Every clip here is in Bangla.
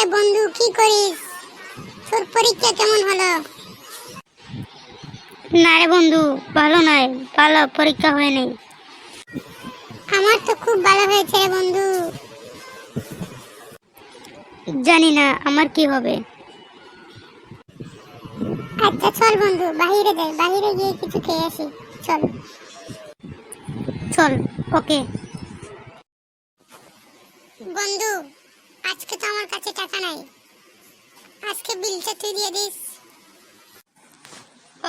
কিরে বন্ধু কি করিস? তোর পরীক্ষা কেমন হলো? না রে বন্ধু ভালো নয়। ভালো পরীক্ষা হয় নাই আমার তো খুব ভালো হয়েছে রে বন্ধু। জানি না আমার কি হবে। আচ্ছা চল বন্ধু বাইরে যাই। বাইরে গিয়ে কিছু খেয়ে আসি। চল। চল ওকে। বন্ধু আজকে তো আমার কাছে টাকা নাই। আজকে বিলটা তুই দিয়ে দিস।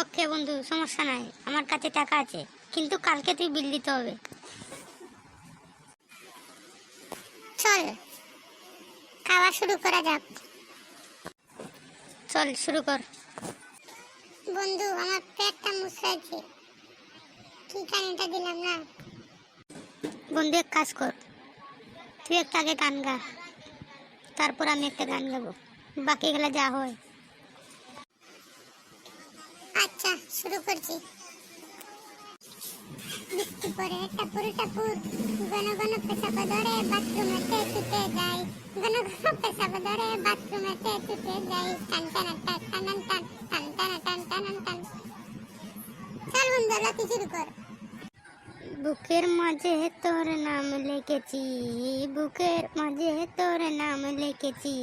ওকে বন্ধু সমস্যা নাই। আমার কাছে টাকা আছে কিন্তু কালকে তুই বিল দিতে হবে। চল খাওয়া শুরু করা যাক। চল শুরু কর। বন্ধু আমার পেটটা মুছড়াইছে কি কানেটা দিলাম না? বন্ধু এক কাজ কর। তুই একটা আগে গান গা। তারপর আমি একটা গান গাবো বাকি গেলা যা হয় আচ্ছা শুরু করছি বৃষ্টি পরে টাপুর টাপুর ঘন ঘন পেশাব ধরে বাথরুমেতে ছুটে যাই ঘন ঘন পেশাব ধরে বাথরুমেতে ছুটে যাই টান টান টান টান টান টান টান টান টান টান টান চল বন্ধু তুই শুরু কর বুকের মাঝে তোর নাম লিখেছি বুকের মাঝে তোর নাম লিখেছি